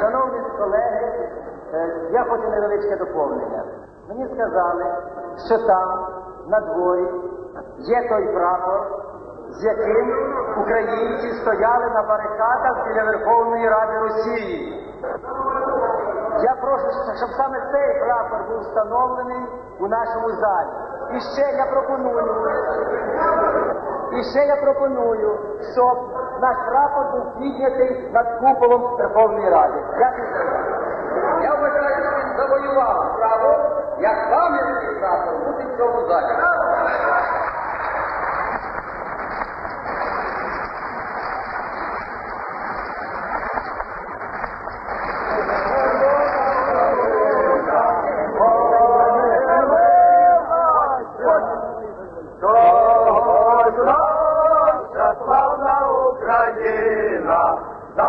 Шановні колеги, е, я хочу невеличке доповнення. Мені сказали, що там, на дворі, є той прапор, з яким українці стояли на барикадах біля Верховної Ради Росії. Я прошу, щоб саме цей прапор був встановлений у нашому залі. І ще я пропоную, і ще я пропоную, щоб наш прапор був піднятий над куполом Верховної Ради. Дякую. Я вважаю, що він завоював право, як пам'ятний прапор, бути в цьому залі. God.